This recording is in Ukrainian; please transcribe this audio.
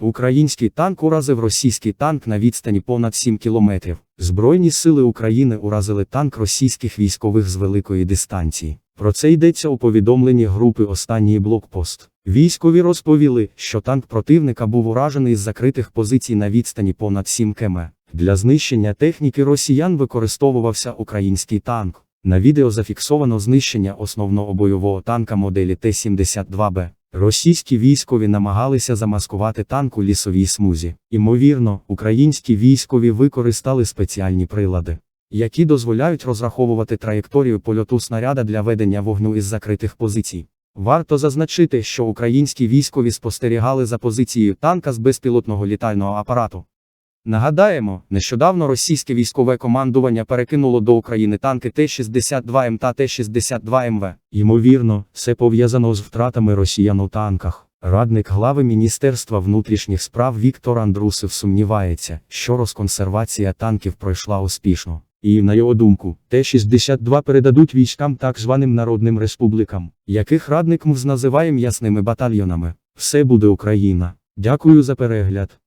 Український танк уразив російський танк на відстані понад 7 кілометрів. Збройні сили України уразили танк російських військових з великої дистанції. Про це йдеться у повідомленні групи Останній блокпост. Військові розповіли, що танк противника був уражений з закритих позицій на відстані понад 7 км. Для знищення техніки росіян використовувався український танк. На відео зафіксовано знищення основного бойового танка моделі Т-72Б. Російські військові намагалися замаскувати танк у лісовій смузі. Імовірно, українські військові використали спеціальні прилади, які дозволяють розраховувати траєкторію польоту снаряда для ведення вогню із закритих позицій. Варто зазначити, що українські військові спостерігали за позицією танка з безпілотного літального апарату. Нагадаємо, нещодавно російське військове командування перекинуло до України танки Т-62М та Т-62МВ. Ймовірно, це пов'язано з втратами росіян у танках. Радник глави Міністерства внутрішніх справ Віктор Андрусов сумнівається, що розконсервація танків пройшла успішно. І, на його думку, Т-62 передадуть військам так званим народним республікам, яких радник МВЗ називає м'ясними батальйонами. Все буде Україна. Дякую за перегляд.